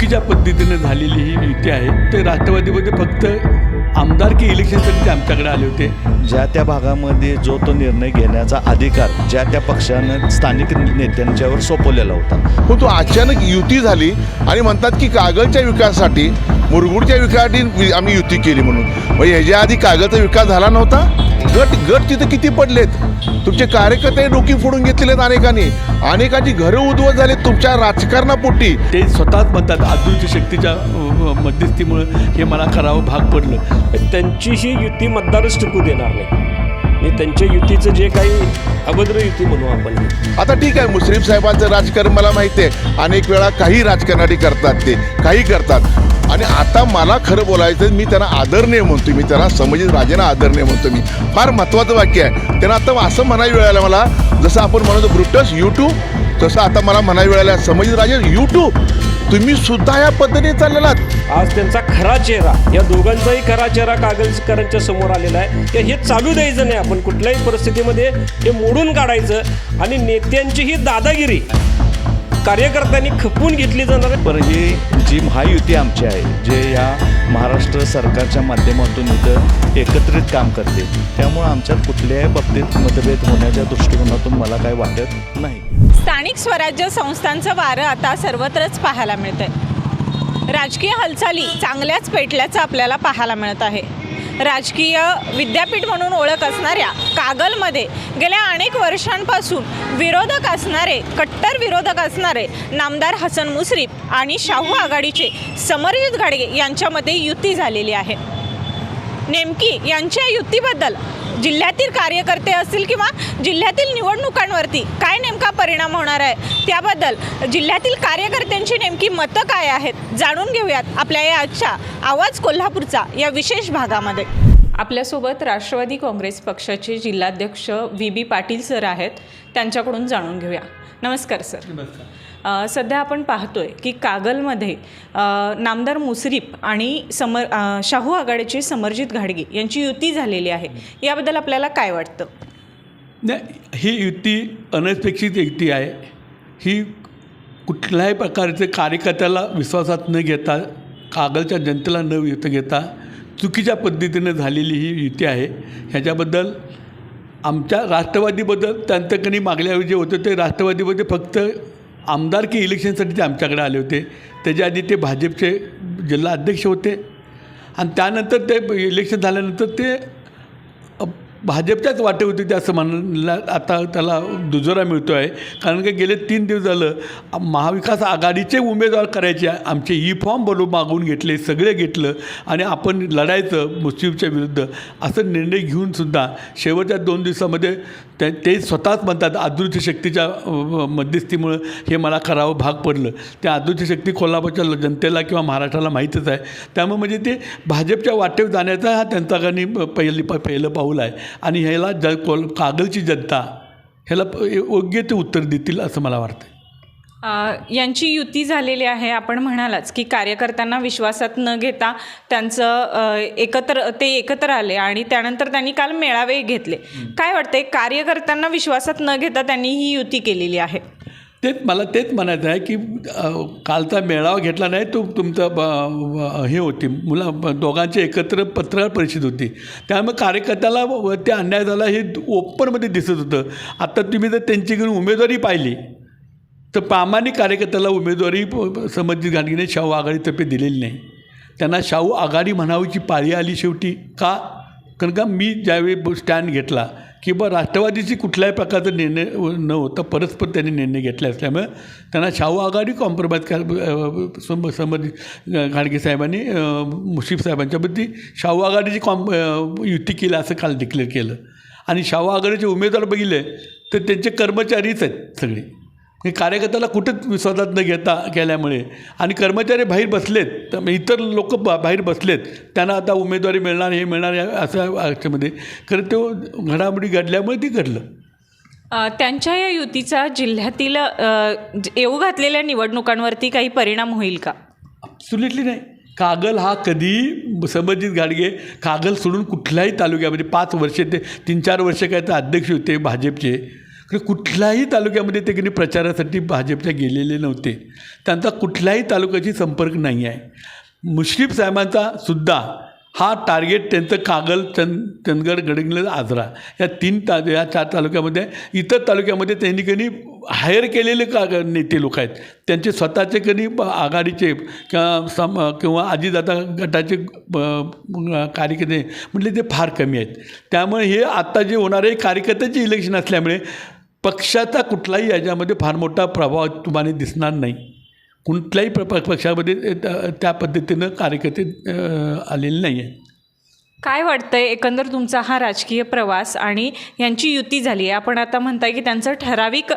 चुकीच्या पद्धतीने झालेली ही युती आहे. ते राष्ट्रवादीमध्ये फक्त आमदारकी इलेक्शनसाठी ते आमच्याकडे आले होते. ज्या त्या भागामध्ये जो तो निर्णय घेण्याचा अधिकार ज्या त्या पक्षानं स्थानिक नेत्यांच्यावर सोपवलेला होता. पण तो अचानक युती झाली आणि म्हणतात की कागलच्या विकासासाठी मुरगुडच्या विकासासाठी वि- आम्ही युती केली म्हणून. मग ह्याच्या आधी कागलचा विकास झाला नव्हता? गट गट तिथं किती पडलेत? तुमचे कार्यकर्ते डोकी फोडून घेतलेले आहेत अनेकांनी. अनेकांची घरं उद्ध्वस्त झाले तुमच्या राजकारणापोटी. ते स्वतःच म्हणतात आजूच्या शक्तीच्या मध्यस्थीमुळं हे मला करावं भाग पडलं. त्यांची ही युती मतदारच टिकू देणार नाही. आणि त्यांच्या युतीचं जे काही अभद्र युती म्हणू आपण. आता ठीक आहे मुश्रीफ साहेबांचं राजकारण मला माहिती आहे. अनेक वेळा काही राजकारणासाठी करतात ते काही करतात. आणि आता मला खरं बोलायचं मी त्यांना आदरणीय म्हणतो मी त्यांना समजित राजेंना आदरणीय म्हणतो मी. फार महत्त्वाचं वाक्य आहे. त्यांना आता असं म्हणायला वेळ आला मला जसं आपण म्हणतो ब्रुटस यूट्यूब तसं आता मला म्हणायला वेळ आला समजित राजे यूट्यूब तुम्ही सुद्धा या पद्धतीने चाललेलात आज त्यांचा खरा चेहरा या दोघांचाही खरा चेहरा कागलकरांच्या समोर आलेला आहे. की हे चालू द्यायचं नाही आपण. कुठल्याही परिस्थितीमध्ये हे मोडून काढायचं आणि नेत्यांची ही दादागिरी कार्यकर्त्यांनी खपवून घेतली जाणार आहे. पण ही जी महायुती आमची आहे जे या महाराष्ट्र सरकारच्या माध्यमातून इथं एकत्रित काम करते त्यामुळं आमच्यात कुठल्याही बाबतीत मतभेद होण्याच्या दृष्टिकोनातून मला काय वाटत नाही. स्थानिक स्वराज्य संस्थांचं वारं आता सर्वत्रच पाहायला मिळतं आहे राजकीय हालचाली चांगल्याच पेटल्याचं आपल्याला पाहायला मिळत आहे. राजकीय विद्यापीठ म्हणून ओळख असणाऱ्या कागलमध्ये गेल्या अनेक वर्षांपासून विरोधक असणारे कट्टर विरोधक असणारे नामदार हसन मुश्रीफ आणि शाहू आघाडीचे समरजित घाडगे यांच्यामध्ये युती झालेली आहे. नेमकी यांच्या युतीबद्दल जिल्ह्यातील कार्यकर्ते असतील किंवा जिल्ह्यातील निवडणुकांवरती काय नेमका परिणाम होणार आहे त्याबद्दल जिल्ह्यातील कार्यकर्त्यांची नेमकी मतं काय आहेत जाणून घेऊयात आपल्या या आजच्या आवाज कोल्हापूरचा या विशेष भागामध्ये. आपल्यासोबत राष्ट्रवादी काँग्रेस पक्षाचे जिल्हाध्यक्ष व्ही बी पाटील सर आहेत त्यांच्याकडून जाणून घेऊया. नमस्कार सर. अ, सध्या आपण पाहतोय की कागलमध्ये नामदार मुसरीफ आणि समर शाहू आघाडीचे समरजित घाडगे यांची युती झालेली आहे. याबद्दल आपल्याला काय वाटतं? नाही ही युती अनपेक्षित युती आहे. ही कुठल्याही प्रकारचे कार्यकर्त्याला विश्वासात न घेता कागलच्या जनतेला न व्यक्त घेता चुकीच्या पद्धतीने झालेली ही युती आहे. ह्याच्याबद्दल आमच्या राष्ट्रवादीबद्दल त्यांचं कधी मागल्या जे होतं ते राष्ट्रवादीमध्ये फक्त आमदारकी इलेक्शनसाठी ते आमच्याकडे आले होते. त्याच्या आधी ते भाजपचे जिल्हा अध्यक्ष होते. आणि त्यानंतर ते इलेक्शन झाल्यानंतर ते भाजपच्याच वाटे होते ते असं म्हणला आता त्याला दुजोरा मिळतो आहे. कारण की गेले तीन दिवस झालं महाविकास आघाडीचे उमेदवार करायचे आमचे ई फॉर्म बरोबर मागवून घेतले सगळे घेतलं आणि आपण लढायचं मुस्लिमच्या विरुद्ध. असं निर्णय घेऊन सुद्धा शेवटच्या दोन दिवसामध्ये ते ते स्वतःच म्हणतात आदृश्य शक्तीच्या मध्यस्थीमुळं हे मला करावं भाग पडलं. ते आदृश्य शक्ती कोल्हापूरच्या जनतेला किंवा महाराष्ट्राला माहीतच आहे. त्यामुळे म्हणजे ते भाजपच्या वाटेवर जाण्याचा हा त्यांचा काही पहिली प पहिलं पाऊल आहे. आणि ह्याला ज कोल कागलची जनता ह्याला योग्य ते उत्तर देतील असं मला वाटतं यांची युती झालेली आहे आपण म्हणालाच की कार्यकर्त्यांना विश्वासात न घेता त्यांचं एकत्र ते एकत्र आले आणि त्यानंतर त्यांनी काल मेळावे घेतले. काय वाटतंय कार्यकर्त्यांना विश्वासात न घेता त्यांनी ही युती केलेली आहे? तेच मला तेच म्हणायचं आहे की कालचा मेळावा घेतला नाही तो तुमचा हे होती मुला दोघांची एकत्र पत्रकार परिषद होती. त्यामुळे कार्यकर्त्याला व- ते अन्याय झाला हे ओपनमध्ये दिसत होतं. आता तुम्ही जर त्यांची घेऊन उमेदवारी पाहिली तर प्रामाणिक कार्यकर्त्याला उमेदवारी प- संबंधित गांधीने शाहू आघाडीतर्फे दिलेली नाही. त्यांना शाहू आघाडी म्हणावीची पाळी आली शेवटी. का? कारण का मी ज्यावेळी स्टँड घेतला की बा राष्ट्रवादीची कुठल्याही प्रकारचा निर्णय न होता परस्पर त्यांनी निर्णय घेतला असल्यामुळे त्यांना शाहू आघाडी कॉम्प्रोमाइज कर सम संबंधित गाडगे साहेबांनी मुशीफ मुश्रीफ साहेबांच्याबद्दल शाहू आघाडीची कॉम्प युती केली असं काल डिक्लेअर केलं. आणि शाहू आघाडीचे उमेदवार बघितले तर त्यांचे कर्मचारीच आहेत सगळे. हे कार्यकर्त्याला कुठंच विश्वासात न घेता केल्यामुळे. आणि कर्मचारी बाहेर बसलेत तर इतर लोक बा बाहेर बसलेत त्यांना आता उमेदवारी मिळणार हे मिळणार असं याच्यामध्ये खरं तो घडामोडी घडल्यामुळे ते घडलं. त्यांच्या या युतीचा जिल्ह्यातील येऊ घातलेल्या निवडणुकांवरती काही परिणाम होईल का? ॲब्सुलेटली नाही. कागल हा कधी संबंधित गाडगे कागल सोडून कुठल्याही तालुक्यामध्ये पाच वर्षे ते तीन चार वर्ष काय तर अध्यक्ष होते भाजपचे. कारण कुठल्याही तालुक्यामध्ये ते कधी प्रचारासाठी भाजपच्या गेलेले नव्हते. त्यांचा कुठल्याही तालुक्याशी संपर्क नाही आहे. मुश्रीफ साहेबांचा सुद्धा हा टार्गेट त्यांचं कागल चंद चंदगड गडहिंग्लज आजरा या तीन ता या चार तालुक्यामध्ये इतर तालुक्यामध्ये त्यांनी कधी हायर केलेले का नेते लोक आहेत. त्यांचे स्वतःचे कधी आघाडीचे किंवा सम किंवा आजीदाता गटाचे कार्यकर्ते म्हटले ते फार कमी आहेत. त्यामुळे हे आत्ता जे होणारे कार्यकर्त्याचे इलेक्शन असल्यामुळे पक्षाचा कुठलाही याच्यामध्ये फार मोठा प्रभाव तुम्हाला दिसणार नाही. कुठल्याही प्र पक्षामध्ये त्या- पद्धतीनं कार्यकर्ते आलेले नाही आहे काय वाटतंय एकंदर तुमचा हा राजकीय प्रवास आणि यांची युती झाली आहे? आपण आता म्हणताय की त्यांचं ठराविक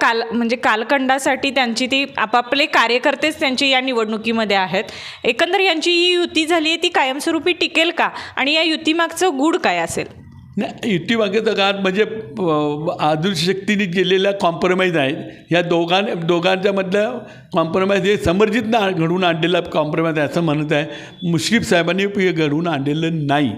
काल म्हणजे कालखंडासाठी त्यांची ती आपापले कार्यकर्तेच त्यांची या निवडणुकीमध्ये आहेत. एकंदर यांची ही युती झाली आहे ती कायमस्वरूपी टिकेल का? आणि या युतीमागचं गूढ काय असेल? नाही युती मागेचं काळात म्हणजे अ, शक्तीने केलेल्या कॉम्प्रोमाइज आहेत. या दोघां दोघांच्यामधलं कॉम्प्रोमाइज हे समर्जित ना घडवून आणलेला कॉम्प्रोमाइज आहे असं म्हणत आहे. मुश्रीफ साहेबांनी हे घडवून आणलेलं नाही.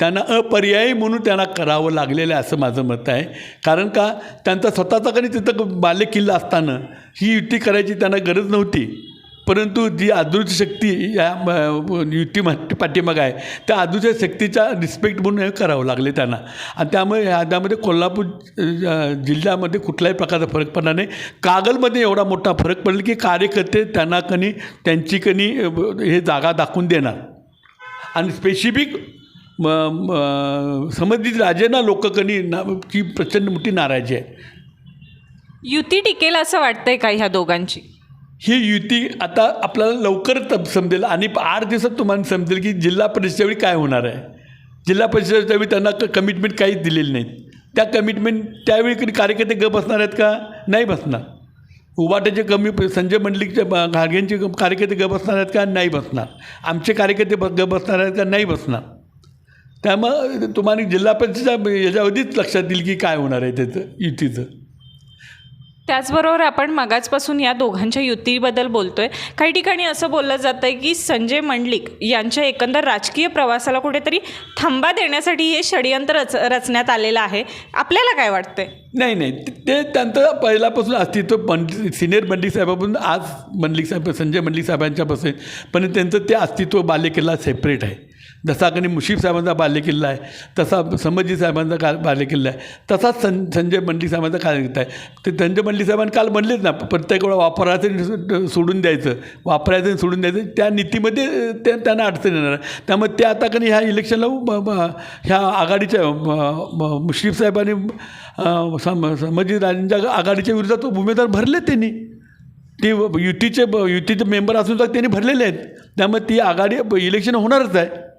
त्यांना अपर्यायी म्हणून त्यांना करावं लागलेलं आहे असं माझं मत आहे. कारण का त्यांचा स्वतःचा कधी तिथं बालेकिल्ला असताना ही युती करायची त्यांना गरज नव्हती. परंतु जी आदृश्य शक्ती या म- युती मा- पाठीमाग आहे त्या आदृश्य शक्तीचा रिस्पेक्ट म्हणून हे करावं लागले त्यांना. आणि त्यामुळे ह्या त्यामध्ये कोल्हापूर जिल्ह्यामध्ये कुठल्याही प्रकारचा फरक पडला नाही. कागलमध्ये एवढा मोठा फरक पडला की कार्यकर्ते त्यांना कनी त्यांची कनी हे जागा दाखवून देणार. आणि स्पेसिफिक म संबंधित समजित राजेंना लोक कनी ना की प्रचंड मोठी नाराजी आहे. युती टिकेल असं वाटतंय का ह्या दोघांची? ही युती आता आपल्याला लवकरच तप- समजेल आणि आठ दिवसात तुम्हाला समजेल की जिल्हा परिषदेच्या वेळी काय होणार आहे. जिल्हा परिषदेच्या वेळी त्यांना क कमिटमेंट काहीच दिलेली नाहीत. त्या कमिटमेंट त्यावेळी कधी कार्यकर्ते ग बसणार आहेत का? नाही बसणार. उबाट्याचे कमी संजय मंडलिकचे ब- घाडगेंचे कार्यकर्ते ग बसणार आहेत का? नाही बसणार. आमचे कार्यकर्ते ब ग बसणार आहेत का? नाही बसणार. त्यामुळं तुम्हाला जिल्हा परिषदेच्या याच्यावधीच लक्षात येईल की काय होणार आहे त्याचं युतीचं. त्याचबरोबर आपण मगाचपासून या दोघांच्या युतीबद्दल बोलतोय. काही ठिकाणी असं बोललं जातं आहे की संजय मंडलिक यांच्या एकंदर राजकीय प्रवासाला कुठेतरी थांबा देण्यासाठी हे षडयंत्र रच रचण्यात आलेलं आहे. आपल्याला काय वाटतंय? नाही नाही. ते- त्यांचं पहिल्यापासून अस्तित्व पंडित सिनियर मंडलिक साहेबापासून आज मंडलिक साहेब संजय मंडलिक साहेबांच्यापासून पण त्यांचं ते अस्तित्व बालेकिल्ला सेपरेट आहे. जसा कधी मुशीफ साहेबांचा बालेकिल्ला आहे तसा संभाजी साहेबांचा का बालेकिल्ला आहे तसाच सं संजय मंडलिक साहेबांचा कार्यकर्ता आहे. ते संजय मंडलिक साहेबांनी काल म्हणलेच ना प्रत्येक वेळा वापरायचं आणि सोडून द्यायचं वापरायचं आणि सोडून द्यायचं त्या नीतीमध्ये ते त्यांना अडचण येणार आहे. त्यामुळे ते आता कधी ह्या इलेक्शनला ह्या आघाडीच्या म- मुश्रीफ साहेबांनी सम संभाजी राजेंच्या आघाडीच्या विरोधात उमेदवार भरले त्यांनी. ते युतीचे युतीचे मेंबर असून तर त्यांनी भरलेले आहेत. त्यामुळे ती आघाडी इलेक्शन होणारच आहे.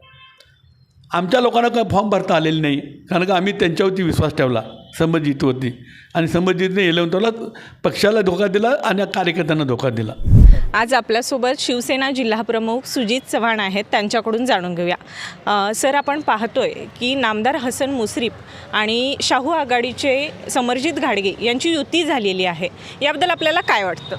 आमच्या लोकांना काय फॉर्म भरता आलेले नाही. कारण का आम्ही त्यांच्यावरती विश्वास ठेवला संबंधितवरती. आणि संबंधितने एलेवंतला पक्षाला धोका दिला आणि कार्यकर्त्यांना धोका दिला. आज आपल्यासोबत शिवसेना जिल्हाप्रमुख सुजित चव्हाण आहेत त्यांच्याकडून जाणून घेऊया. सर आपण पाहतोय की नामदार हसन मुश्रीफ आणि शाहू आघाडीचे समरजित घाडगे यांची युती झालेली आहे. याबद्दल आपल्याला काय वाटतं?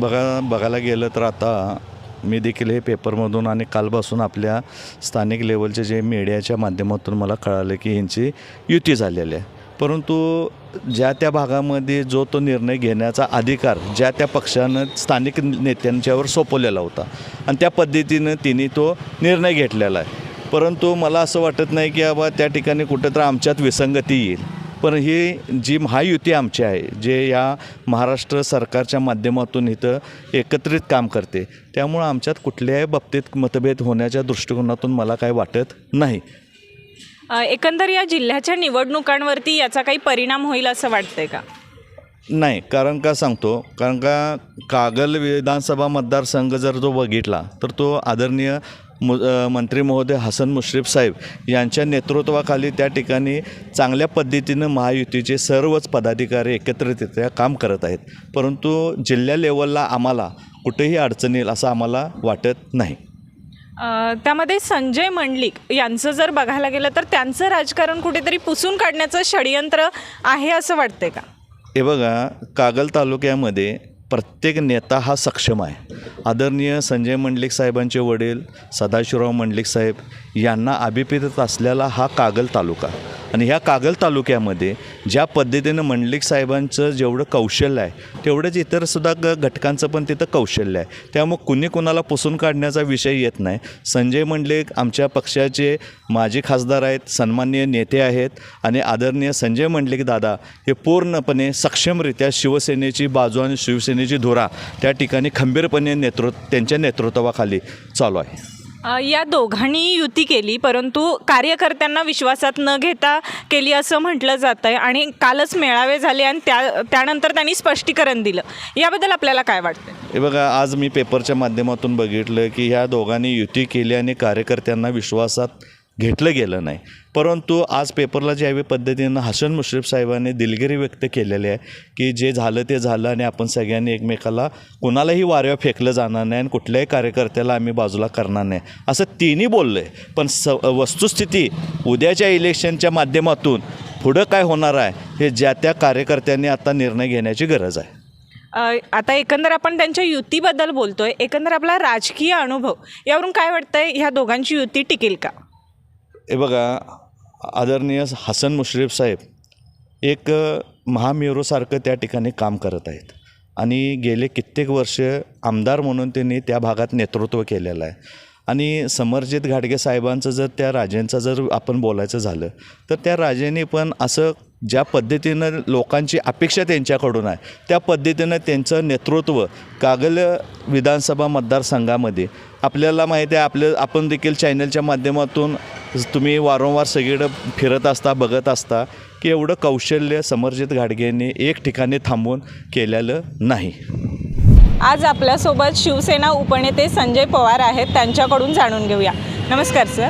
बघा बघायला गेलं तर आता मी देखील हे पेपरमधून आणि कालपासून आपल्या स्थानिक लेवलचे जे मीडियाच्या माध्यमातून मला कळालं की यांची युती झालेली आहे. परंतु ज्या त्या भागामध्ये जो तो निर्णय घेण्याचा अधिकार ज्या त्या पक्षानं स्थानिक नेत्यांच्यावर सोपवलेला होता आणि त्या पद्धतीनं तिने तो निर्णय घेतलेला आहे. परंतु मला असं वाटत नाही की बाबा त्या ठिकाणी कुठं तर आमच्यात विसंगती येईल. पण ही जी महायुती आमची आहे जे या महाराष्ट्र सरकारच्या माध्यमातून इथं एकत्रित काम करते त्यामुळं आमच्यात कुठल्याही बाबतीत मतभेद होण्याच्या दृष्टिकोनातून मला काय वाटत नाही. एकंदर या जिल्ह्याच्या निवडणुकांवरती याचा काही परिणाम होईल असं वाटतंय का? नाही कारण का सांगतो कारण का कागल विधानसभा मतदारसंघ जर जो बघितला तर तो आदरणीय मु मंत्री महोदय हसन मुश्रीफ साहेब यांच्या नेतृत्वाखाली त्या ठिकाणी चांगल्या पद्धतीनं महायुतीचे सर्वच पदाधिकारी एकत्रितरित्या काम करत आहेत. परंतु जिल्हा लेवलला आम्हाला कुठेही अडचण येईल असं आम्हाला वाटत नाही. त्यामध्ये संजय मंडलिक यांचं जर बघायला गेलं तर त्यांचं राजकारण कुठेतरी पुसून काढण्याचं षडयंत्र आहे असं वाटतंय का? हे बघा कागल तालुक्यामध्ये प्रत्येक नेता हा सक्षम आहे. आदरणीय संजय मंडलिक साहेबांचे वडील सदाशिवराव मंडलिक साहेब यांना अभिप्रेत असलेला हा कागल तालुका. आणि ह्या कागल तालुक्यामध्ये ज्या पद्धतीनं मंडलिक साहेबांचं जेवढं कौशल्य आहे तेवढंच इतरसुद्धा ग घटकांचं पण तिथं कौशल्य आहे. त्यामुळे कुणी कुणाला पुसून काढण्याचा विषय येत नाही. संजय मंडलिक आमच्या पक्षाचे माजी खासदार आहेत सन्माननीय नेते आहेत आणि आदरणीय संजय मंडलिक दादा हे पूर्णपणे सक्षमरित्या शिवसेनेची बाजू आणि शिवसेने शिवसेनेची धुरा त्या ठिकाणी खंबीरपणे नेतृत्व त्यांच्या नेतृत्वाखाली चालू आहे. या दोघांनी युती केली परंतु कार्यकर्त्यांना विश्वासात न घेता केली असं म्हटलं जातं आहे आणि कालच मेळावे झाले आणि त्या त्यानंतर त्यांनी स्पष्टीकरण दिलं. याबद्दल आपल्याला काय वाटतं हे बघा आज मी पेपरच्या माध्यमातून बघितलं की ह्या दोघांनी युती केली आणि कार्यकर्त्यांना विश्वासात घेतलं गेलं नाही. परंतु आज पेपरला ज्यावेळी पद्धतीनं हसन मुश्रीफ साहेबांनी दिलगिरी व्यक्त केलेली आहे की जे झालं ते झालं आणि आपण सगळ्यांनी एकमेकाला कुणालाही वाऱ्यावर फेकलं जाणार नाही आणि कुठल्याही कार्यकर्त्याला आम्ही बाजूला करणार नाही. असं तिन्ही बोललं आहे पण स वस्तुस्थिती उद्याच्या इलेक्शनच्या माध्यमातून पुढं काय होणार आहे हे ज्या त्या कार्यकर्त्यांनी आता निर्णय घेण्याची गरज आहे. आता एकंदर आपण त्यांच्या युतीबद्दल बोलतोय. एकंदर आपला राजकीय अनुभव यावरून काय वाटतंय? ह्या दोघांची युती टिकेल का? हे बघा आदरणीय हसन मुश्रीफ साहेब एक महामेरूसारखं त्या ठिकाणी काम करत आहेत. आणि गेले कित्येक वर्ष आमदार म्हणून त्यांनी त्या भागात नेतृत्व केलेलं आहे. आणि समरजित घाटगे साहेबांचं जर त्या राजेंचं जर आपण बोलायचं झालं तर त्या राजेने पण असं ज्या पद्धतीनं लोकांची अपेक्षा त्यांच्याकडून आहे त्या पद्धतीनं त्यांचं नेतृत्व कागल विधानसभा मतदारसंघामध्ये आपल्याला माहिती आहे आपलं आपण देखील चॅनलच्या माध्यमातून तुम्ही वारंवार सगळीकडं फिरत असता बघत असता की एवढं कौशल्य समरजित घाडगेंनी एक ठिकाणी थांबून केलेलं नाही. आज आपल्यासोबत शिवसेना उपनेते संजय पवार आहेत त्यांच्याकडून जाणून घेऊया. नमस्कार सर.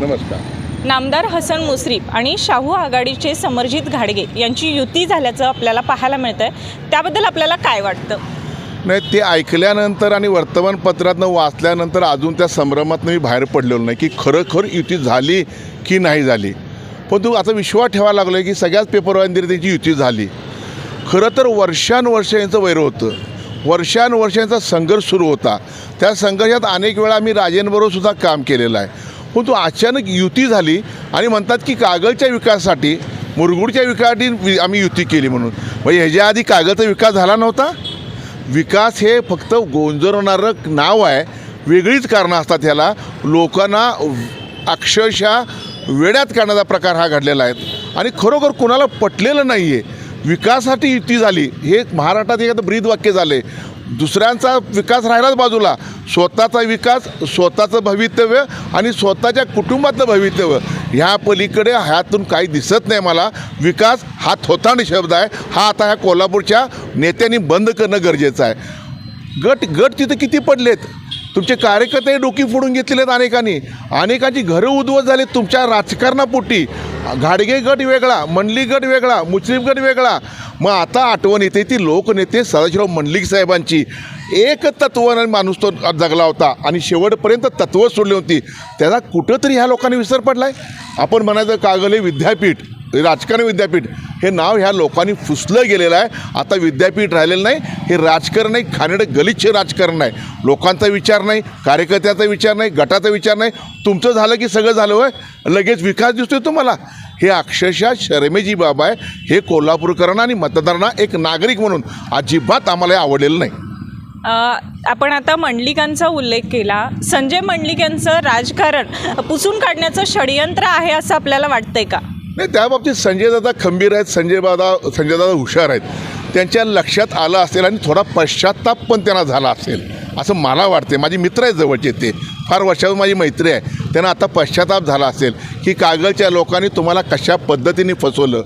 नमस्कार. नामदार हसन मुश्रीफ आणि शाहू आघाडीचे समरजित घाडगे यांची युती झाल्याचं आपल्याला पाहायला मिळतंय. त्याबद्दल आपल्याला काय वाटतं? नाही ते ऐकल्यानंतर आणि वर्तमानपत्रातनं वाचल्यानंतर अजून त्या संभ्रमातनं मी बाहेर पडलेलो नाही की खरोखर युती झाली की नाही झाली. पण तू आता विश्वास ठेवायला लागलो आहे की सगळ्याच पेपरवाल्यांनी त्यांची युती झाली. खरं तर वर्षानुवर्ष यांचं वैर होतं. वर्षानुवर्षांचा संघर्ष सुरू होता. त्या संघर्षात अनेक वेळा आम्ही राजेंबरोबर सुद्धा काम केलेलं आहे. पण अचानक युती झाली आणि म्हणतात की कागलच्या विकासासाठी मुरगुडच्या विकासासाठी आम्ही युती केली म्हणून. म्हणजे ह्याच्या आधी कागलचा विकास झाला नव्हता? विकास हे फक्त गोंजरणारं नाव आहे. वेगळीच कारणं असतात ह्याला. लोकांना अक्षरशः वेड्यात काढण्याचा प्रकार हा घडलेला आहे. आणि खरोखर कुणाला पटलेलं नाही आहे विकासासाठी युती झाली. हे महाराष्ट्रात एखादं ब्रीद वाक्य झाले दुसऱ्यांचा विकास राहिलाच बाजूला. स्वतःचा विकास स्वतःचं भवितव्य आणि स्वतःच्या कुटुंबातलं भवितव्य ह्या पलीकडे ह्यातून काही दिसत नाही मला. विकास हा थोतांड शब्द आहे. हा आता ह्या कोल्हापूरच्या नेत्यांनी बंद करणं गरजेचं आहे. गट गट तिथं किती पडलेत? तुमचे कार्यकर्ते डोकी फोडून घेतलेले आहेत अनेकांनी. अनेकांची घरं उद्ध्वस्त झाली तुमच्या राजकारणापोटी. घाडगे गट वेगळा मंडली गट वेगळा मुस्लिम गट वेगळा. मग आता आठवण येते ती लोकनेते सदाशिवराव मंडलिक साहेबांची. एक तत्व माणूस तो जगला होता आणि शेवटपर्यंत तत्त्व सोडली होती. त्याचा कुठंतरी ह्या लोकांनी विसर पडला आहे आपण म्हणायचं कागले विद्यापीठ. राजकारण विद्यापीठ हे नाव ह्या लोकांनी फुसलं गेलेलं आहे. आता विद्यापीठ राहिलेलं नाही हे राजकारण आहे खाणेडं गलिच्छ राजकारण आहे लोकांचा विचार नाही कार्यकर्त्याचा विचार नाही गटाचा विचार नाही. तुमचं झालं की सगळं झालं होय? लगेच विकास दिसतोय तुम्हाला. हे अक्षरशः शर्मेजी बाब आहे. हे कोल्हापूरकरांना आणि मतदारांना एक नागरिक म्हणून अजिबात आम्हाला आवडलेलं नाही. आपण आता मंडलिकांचा उल्लेख केला. संजय मंडलिक यांचं राजकारण पुसून काढण्याचं षडयंत्र आहे असं आपल्याला वाटतंय का? नाही त्या बाबतीत संजय दादा खंबीर आहेत संजय दादा संजय दादा हुशार आहेत. त्यांच्या लक्षात आलं असेल आणि थोडा पश्चाताप पण त्यांना झाला असेल असं मला वाटते माझी मित्र आहेत जवळचे ते. फार वर्षावर माझी मैत्री आहे. त्यांना आता पश्चाताप झाला असेल की कागलच्या लोकांनी तुम्हाला कशा पद्धतीने फसवलं?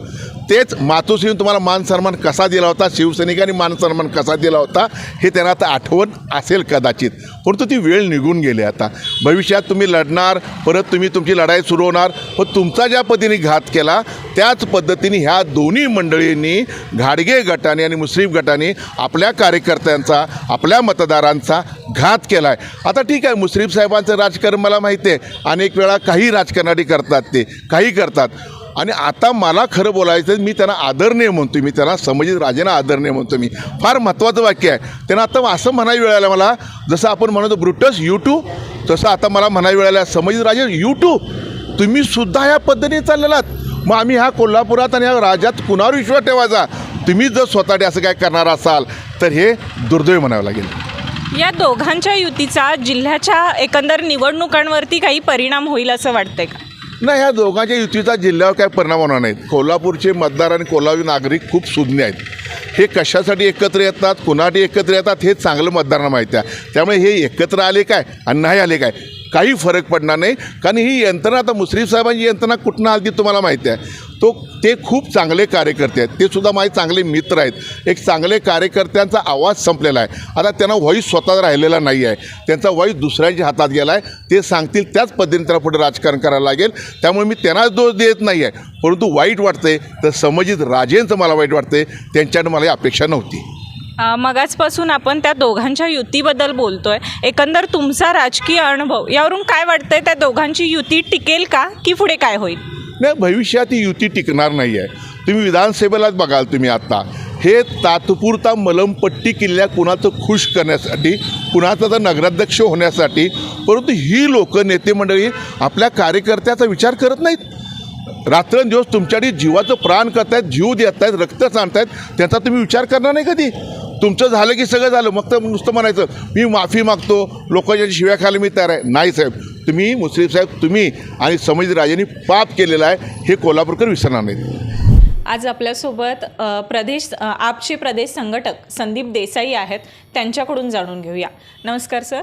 तेच मातोश्रीने तुम्हाला मान सन्मान कसा दिला होता शिवसैनिकांनी मान सन्मान कसा दिला होता हे त्यांना आता आठवण असेल कदाचित. परंतु ती वेळ निघून गेली आता. भविष्यात तुम्ही लढणार परत तुम्ही तुमची लढाई सुरू होणार. पण तुमचा ज्या पद्धतीने घात केला त्याच पद्धतीने ह्या दोन्ही मंडळींनी घाडगे गटाने आणि मुस्लिम गटाने आपल्या कार्यकर्त्यांचा आपल्या मतदारांचा घात केला आहे आता ठीक आहे मुस्लिम साहेबांचं राजकारण मला माहिती आहे अनेक वेळा काही राजकारणारी करतात ते काही करतात. आणि आता मला खरं बोलायचं मी त्यांना आदरणीय म्हणतो मी त्यांना समजित राजेंना आदरणीय म्हणतो मी. फार महत्त्वाचं वाक्य आहे. त्यांना आता असं म्हणावी वेळ आला मला जसं आपण म्हणतो ब्रुटस यूट्यूब तसं आता मला म्हणावी वेळ आला समजित राजे यूट्यूब तुम्ही सुद्धा ह्या पद्धतीने चाललेलात मग आम्ही ह्या कोल्हापुरात आणि ह्या राज्यात कुणावर विश्वास ठेवायचा? तुम्ही जर स्वतःसाठी असं काय करणार असाल तर हे दुर्दैव म्हणावं लागेल. या दोघांच्या युतीचा जिल्ह्याच्या एकंदर निवडणुकांवरती काही परिणाम होईल असं वाटतंय का? नाही ह्या दोघांच्या युतीचा जिल्ह्यावर काय परिणाम होणार नाहीत कोल्हापूरचे मतदार आणि कोल्हापूर नागरिक खूप सुज्ञ आहेत. हे कशासाठी एकत्र येतात कुणासाठी एकत्र येतात हे चांगलं मतदारांना माहिती आहे. त्यामुळे हे एकत्र आले काय आणि नाही आले काय? काही फरक पडणार नाही. कारण ही यंत्रणा आता मुश्रीफ साहेबांची यंत्रणा कुठनं आली तुम्हाला माहिती आहे. तो ते खूप चांगले कार्यकर्ते आहेत. ते सुद्धा माझे चांगले मित्र आहेत. एक चांगले कार्यकर्त्यांचा आवाज संपलेला आहे. आता त्यांना व्हॉईस स्वतः राहिलेला नाही आहे. त्यांचा व्हॉईस दुसऱ्यांच्या हातात गेला आहे. ते सांगतील त्याच पद्धतीने त्याला पुढे राजकारण करायला लागेल. त्यामुळे मी त्यांनाच दोष देत नाही आहे. परंतु वाईट वाटते तर समजित राजेंचं मला वाईट वाटते त्यांच्याकडे मला ही अपेक्षा नव्हती. मगाचपासून आपण त्या दोघांच्या युतीबद्दल बोलतोय. एकंदर तुमचा राजकीय अनुभव यावरून काय वाटतंय त्या दोघांची युती टिकेल का की पुढे काय होईल? नाही भविष्यात ही युती टिकणार नाही आहे तुम्ही विधानसभेलाच बघाल तुम्ही आत्ता हे तात्पुरता मलमपट्टी किल्ल्या कुणाचं खुश करण्यासाठी कुणाचा तर नगराध्यक्ष होण्यासाठी परंतु ही लोक नेते मंडळी आपल्या कार्यकर्त्याचा विचार करत नाहीत. रात्रंदिवस तुमच्यासाठी जीवाचं प्राण करतायत जीव देत आहेत रक्त सांडतायत त्याचा तुम्ही विचार करणार नाही कधी. तुमचं झालं की सगळं झालं. मग तर नुसतं म्हणायचं मी माफी मागतो लोकांच्या शिव्या खायला मी तयार आहे. नाही साहेब. तुम्ही मुश्रीफ साहेब तुम्ही आणि समज राजांनी पाप केलेला आहे हे कोल्हापूरकर विसरणार नाहीत. आज आपल्यासोबत प्रदेश आपचे प्रदेश संघटक संदीप देसाई आहेत. त्यांच्याकडून जाणून घेऊया. नमस्कार सर.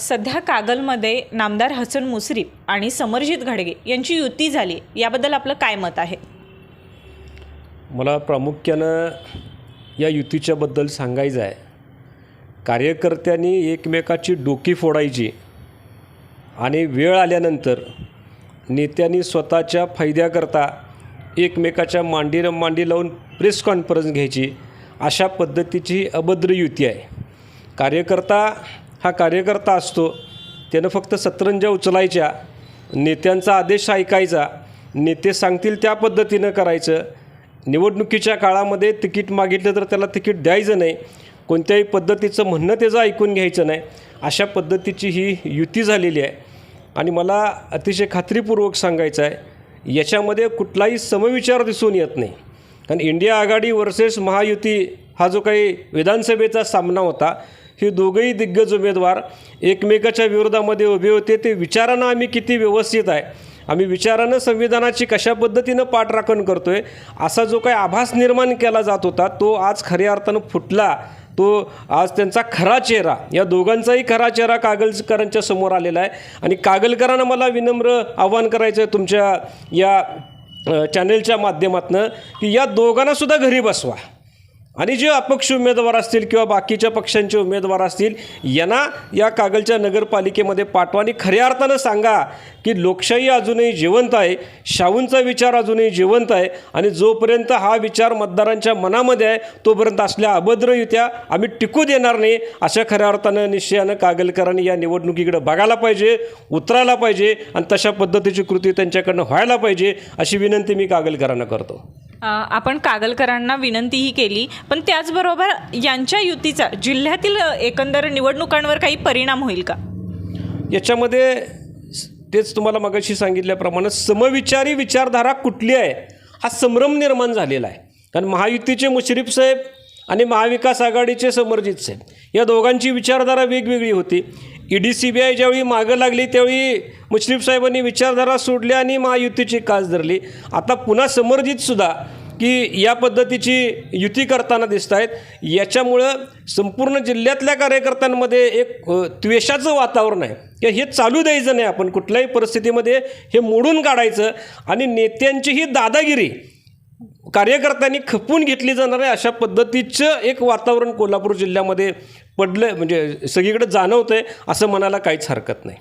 सध्या कागलमध्ये नामदार हसन मुश्रीफ आणि समरजित घडगे यांची युती झाली. याबद्दल आपलं काय मत आहे? मला प्रामुख्यानं या युतीच्याबद्दल सांगायचं आहे. कार्यकर्त्यांनी एकमेकाची डोकी फोडायची आणि वेळ आल्यानंतर नेत्यांनी स्वतःच्या फायद्याकरता एकमेकाच्या मांडीनं मांडी लावून प्रेस कॉन्फरन्स घ्यायची अशा पद्धतीची अभद्र युती आहे. कार्यकर्ता हा कार्यकर्ता असतो त्यानं फक्त सतरंजा उचलायच्या नेत्यांचा आदेश ऐकायचा नेते सांगतील त्या पद्धतीनं करायचं निवडणुकीच्या काळामध्ये तिकीट मागितलं तर त्याला तिकीट द्यायचं नाही. कोणत्याही पद्धतीचं म्हणणं त्याचं ऐकून घ्यायचं नाही. अशा पद्धतीची ही युती झालेली आहे. आणि मला अतिशय खात्रीपूर्वक सांगायचं आहे याच्यामध्ये कुठलाही समविचार दिसून येत नाही. कारण इंडिया आघाडी वर्सेस महायुती हा जो काही विधानसभेचा सामना होता हे दोघंही दिग्गज उमेदवार एकमेकाच्या विरोधामध्ये उभे होते. ते विचारानं आम्ही किती व्यवस्थित आहे आम्ही विचारानं संविधानाची कशा पद्धतीनं पाठराखण करतो आहे असा जो काही आभास निर्माण केला जात होता तो आज खऱ्या अर्थानं फुटला. तो आज त्यांचा खरा चेहरा या दोघांचाही खरा चेहरा कागलकरांच्या समोर आलेला आहे. आणि कागलकरांना मला विनम्र आव्हान करायचं आहे तुमच्या या चॅनेलच्या माध्यमातून की या दोघांनासुद्धा घरी बसवा. आणि जे अपक्ष उमेदवार असतील किंवा बाकीच्या पक्षांचे उमेदवार असतील यांना या कागलच्या नगरपालिकेमध्ये पाठवा आणि खऱ्या अर्थानं सांगा की लोकशाही अजूनही जिवंत आहे शाहूंचा विचार अजूनही जिवंत आहे आणि जोपर्यंत हा विचार मतदारांच्या मनामध्ये आहे तोपर्यंत असल्या अभद्र युत्या आम्ही टिकू देणार नाही अशा खऱ्या अर्थानं निश्चयानं कागलकरांनी या निवडणुकीकडे बघायला पाहिजे उतरायला पाहिजे आणि तशा पद्धतीची कृती त्यांच्याकडनं व्हायला पाहिजे अशी विनंती मी कागलकरांना करतो. आपण कागलकरांना विनंतीही केली. पण त्याचबरोबर यांच्या युतीचा जिल्ह्यातील एकंदर निवडणुकांवर काही परिणाम होईल का? याच्यामध्ये तेच तुम्हाला मगाशी सांगितल्याप्रमाणे समविचारी विचारधारा कुठली आहे? हा संभ्रम निर्माण झालेला आहे. कारण महायुतीचे मुश्रीफ साहेब आणि महाविकास आघाडीचे समरजित साहेब या दोघांची विचारधारा वेगवेगळी होती. E D C B I ज्यावेळी मागं लागली त्यावेळी मुश्रीफ साहेबांनी विचारधारा सोडली आणि महायुतीची कास धरली. आता पुन्हा समरजितसुद्धा की या पद्धतीची युती करताना दिसत आहेत याच्यामुळं संपूर्ण जिल्ह्यातल्या कार्यकर्त्यांमध्ये एक द्वेषाचं वातावरण आहे. की हे चालू द्यायचं नाही आपण. कुठल्याही परिस्थितीमध्ये हे मोडून काढायचं. आणि नेत्यांची ही दादागिरी कार्यकर्त्यांनी खपवून घेतली जाणार आहे अशा पद्धतीचं एक वातावरण कोल्हापूर जिल्ह्यामध्ये पडलं म्हणजे सगळीकडे जाणवतं आहे असं म्हणायला काहीच हरकत नाही.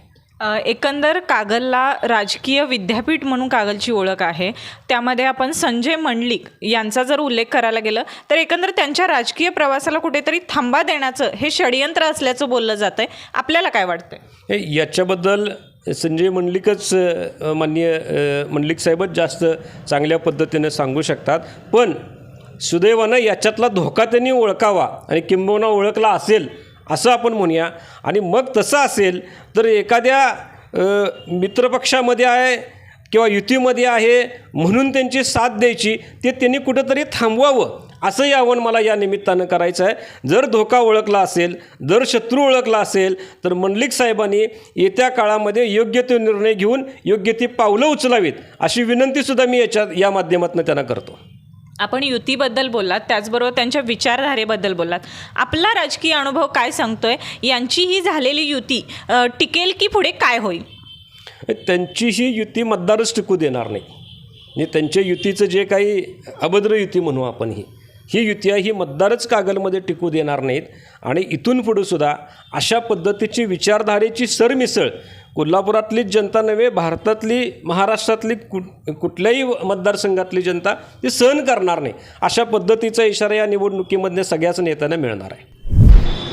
एकंदर कागलला राजकीय विद्यापीठ म्हणून कागलची ओळख आहे. त्यामध्ये आपण संजय मंडलिक यांचा जर उल्लेख करायला गेलं तर एकंदर त्यांच्या राजकीय प्रवासाला कुठेतरी थांबा देण्याचं हे षडयंत्र असल्याचं बोललं जातं आहे आपल्याला काय वाटतंय? हे याच्याबद्दल संजय मंडलिकच माननीय मंडलिक साहेबच जास्त चांगल्या पद्धतीनं सांगू शकतात. पण सुदैवानं याच्यातला धोका त्यांनी ओळखावा आणि किंबहुना ओळखला असेल असं आपण म्हणूया. आणि मग तसं असेल तर एखाद्या मित्रपक्षामध्ये आहे किंवा युतीमध्ये आहे म्हणून त्यांची साथ द्यायची ते त्यांनी कुठंतरी थांबवावं. असंही आव्हान मला या निमित्तानं करायचं आहे. जर धोका ओळखला असेल जर शत्रू ओळखला असेल तर मंडलिक साहेबांनी येत्या काळामध्ये योग्य ते निर्णय घेऊन योग्य ती पावलं उचलावीत अशी विनंतीसुद्धा मी याच्या या माध्यमातून त्यांना करतो. आपण युतीबद्दल बोललात त्याचबरोबर त्यांच्या विचारधारेबद्दल बोललात. आपला राजकीय अनुभव काय सांगतोय? यांची ही झालेली युती टिकेल की पुढे काय होईल? त्यांची ही युती मतदारच टिकू देणार नाही. आणि त्यांच्या युतीचं जे काही अभद्र युती म्हणू आपण ही ही युती आहे ही मतदारच कागलमध्ये टिकू देणार नाहीत. आणि इथून पुढं सुद्धा अशा पद्धतीची विचारधारेची सरमिसळ कोल्हापुरातलीच जनता नव्हे भारतातली महाराष्ट्रातली कु कुठल्याही मतदारसंघातली जनता ती सहन करणार नाही. अशा पद्धतीचा इशारा या निवडणुकीमध्ये सगळ्याच नेत्यांना मिळणार आहे.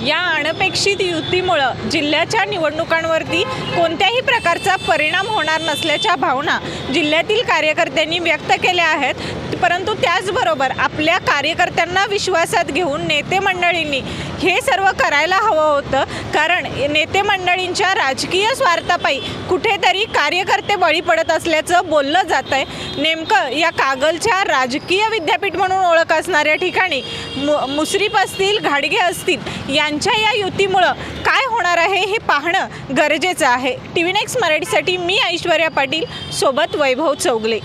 या अनपेक्षित युतीमुळं जिल्ह्याच्या निवडणुकांवरती कोणत्याही प्रकारचा परिणाम होणार नसल्याच्या भावना जिल्ह्यातील कार्यकर्त्यांनी व्यक्त केल्या आहेत. परंतु त्याचबरोबर आपल्या कार्यकर्त्यांना विश्वासात घेऊन नेते मंडळींनी हे सर्व करायला हवं होतं. कारण नेते मंडळींच्या राजकीय स्वार्थापायी कुठेतरी कार्यकर्ते बळी पडत असल्याचं बोललं जात आहे नेमकं या कागलच्या राजकीय विद्यापीठ म्हणून ओळख असणाऱ्या ठिकाणी मु मुसरीप असतील घाडगे असतील यांच्या या युतीमुळं काय होणार आहे हे पाहणं गरजेचं आहे. टी व्ही नेक्स्ट मराठीसाठी मी ऐश्वर्या पाटील सोबत वैभव चौगले.